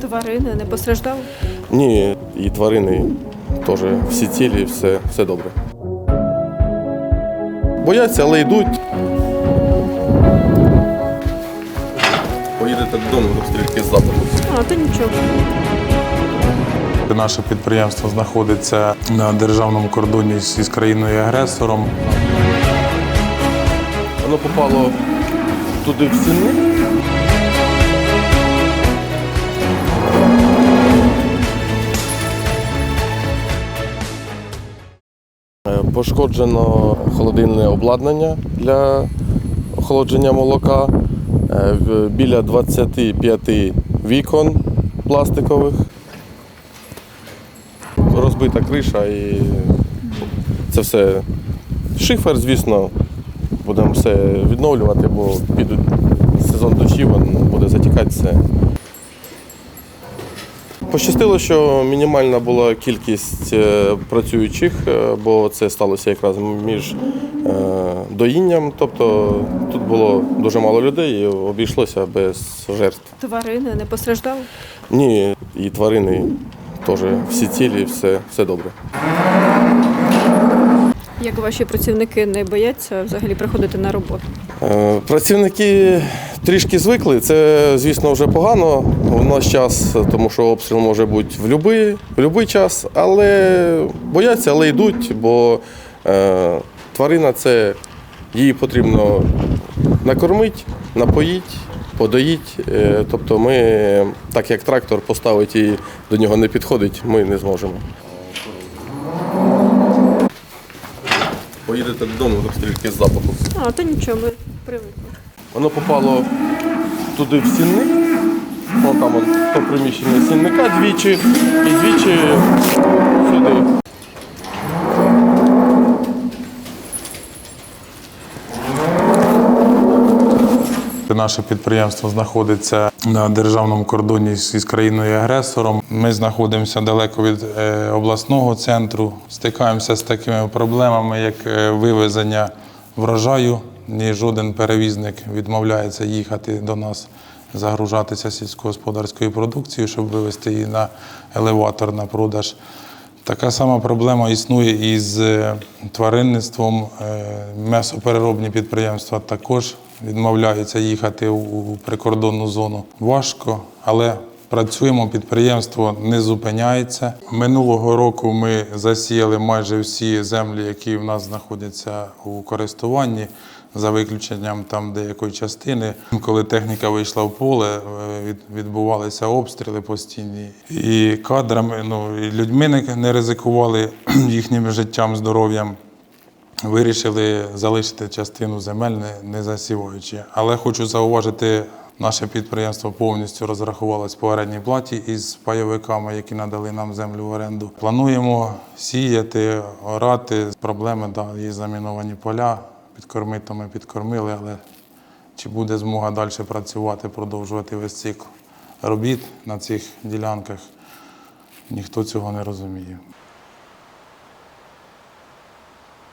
Тварини не постраждали? Ні, і тварини теж всі цілі, все, все добре. Бояться, але йдуть. Поїдете додому, стрільки з запаху. А, то нічого. Наше підприємство знаходиться на державному кордоні з країною агресором. Воно попало туди в стіну. Пошкоджено холодильне обладнання для охолодження молока. Е, Біля 25 вікон пластикових. Розбита криша і це все шифер, звісно. Будемо все відновлювати, бо підуть сезон дощів, буде затікати все. Пощастило, що мінімальна була кількість е, працюючих, е, бо це сталося якраз між е, доїнням. Тобто тут було дуже мало людей і обійшлося без жертв. Тварини не постраждали? Ні, і тварини теж всі цілі, все, все добре. Як ваші працівники не бояться взагалі приходити на роботу? Працівники трішки звикли. Це, звісно, вже погано в наш час, тому що обстріл може бути в будь-який любий час, але бояться, але йдуть, бо е, тварина це її потрібно накормити, напоїти, подоїти. Е, тобто ми, так як трактор поставить і до нього не підходить, ми не зможемо. Поїдете додому, стрільки з запаху. А, то нічого, ми привикли. Воно попало туди в стінник. О, там он, то приміщення стінника двічі і двічі сюди. Наше підприємство знаходиться на державному кордоні з країною агресором. Ми знаходимося далеко від е, обласного центру, стикаємося з такими проблемами, як е, вивезення врожаю. Ні жоден перевізник відмовляється їхати до нас, загружатися сільськогосподарською продукцією, щоб вивезти її на елеватор на продаж. Така сама проблема існує із е, тваринництвом. Е, М'ясопереробні підприємства також відмовляються їхати у прикордонну зону. Важко, але працюємо, підприємство не зупиняється. Минулого року ми засіяли майже всі землі, які в нас знаходяться у користуванні. За виключенням там деякої частини, коли техніка вийшла в поле, е, відбувалися обстріли постійні. І кадрами, ну і людьми не, ризикували їхнім життям, здоров'ям. Вирішили залишити частину земель, не, не засіваючи. Але хочу зауважити, наше підприємство повністю розрахувалось по орендній платі із пайовиками, які надали нам землю в оренду. Плануємо сіяти, орати. Проблеми да, є заміновані поля. Підкормити ми підкормили, але чи буде змога далі працювати, продовжувати весь цикл робіт на цих ділянках, ніхто цього не розуміє.